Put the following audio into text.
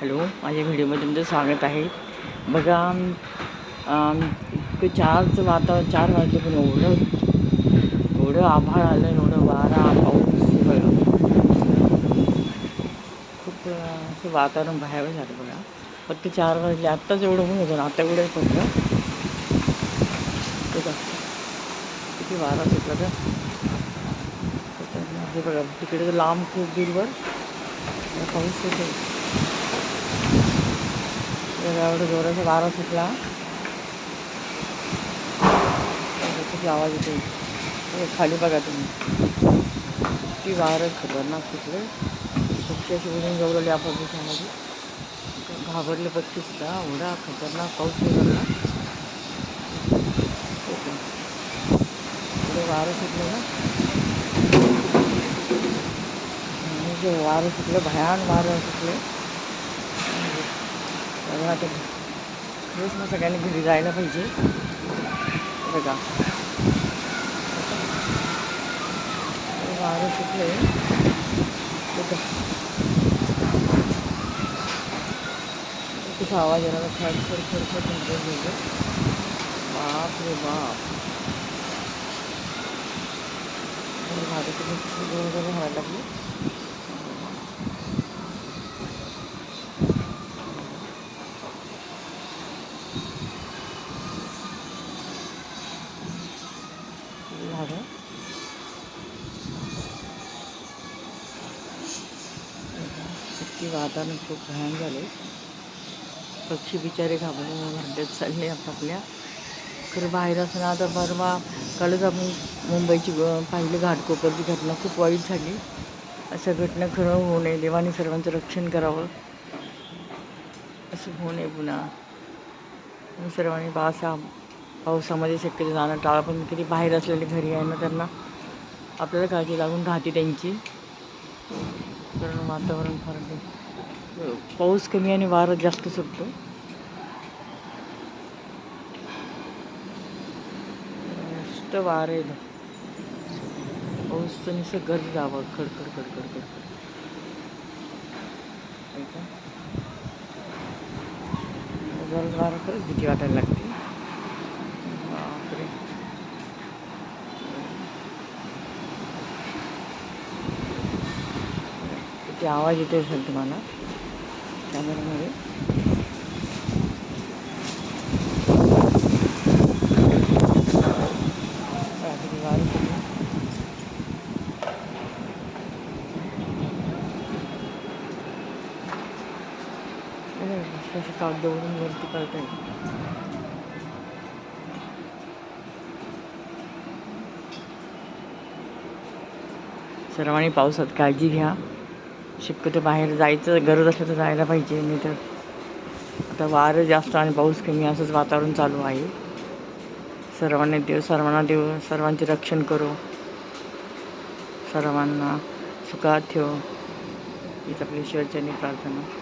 Hello माझ्या व्हिडिओमध्ये तुमचं स्वागत आहे. बघा इतकं चारचं वातावरण चार वाजले पण एवढं एवढं आभाळ आलं एवढं वारा पाऊस बघा. खूप असं वातावरण बाहेर झालं बघा. फक्त चार वाजले आत्ताच एवढं होऊन होतं ना आता एवढं पडलं बघा किती वारा सुटला तर. बघा तिकडे तर लांब खूप दूरवर. पाऊस होतो एवढा जोराचा वारा सुटला आवाज़ येतो खाली बघा तुम्ही किती वारं खतरनाक सुटले पक्षी असे उडून गौरवले आपण त्याच्यामध्ये घाबरले पक्षी सुद्धा एवढा खतरनाक पाऊस उघडला एवढं ना आणि जे वारं भयान वारं सुटले बघा आता खरंच मग घरी जायला पाहिजे. बघा. वारं आवाज़ येणार खड खड खड खड बाप. रे बाप भाडं वगैरे व्हायला लागली. इतकी वातावरण खूप भयान झाले पक्षी बिचारे घाबरून भांडत चालले आपापल्या. खरं बाहेर असं ना आता परवा कालच आपण मुंबईची पाहिली घाटकोपरची घटना खूप वाईट झाली. अशा घटना खरं होऊ नये देवाने सर्वांचं रक्षण करावं. असं होऊ नये पुन्हा. सर्वांनी बासा पावसामध्ये शक्यतो जाणं टाळा पण कधी बाहेर असलेले घरी आहे ना त्यांना आपल्याला काळजी लागून राहते त्यांची. कारण वातावरण फार पाऊस कमी आणि वारं जास्त सुटतो. जास्त वारं आहे पाऊस पाऊसचं नुसतं गरज जावं. खड खड खड खड खड गरज वारं खरंच भीती वाटायला लागते. किती आवाज येतो असेल तुम्हाला. कॅमेरामध्ये कागदवरून वरती कळत येईल सर्वांनी पावसात काळजी घ्या. शक्यतो बाहेर जायचं गरज असलं तर जायला पाहिजे नाही तर आता वारं जास्त आणि पाऊस कमी असंच वातावरण चालू आहे. सर्वांनी देव सर्वांना देव सर्वांचे रक्षण करो. सर्वांना सुखात ठेव. हीच आपली शिवचनी प्रार्थना.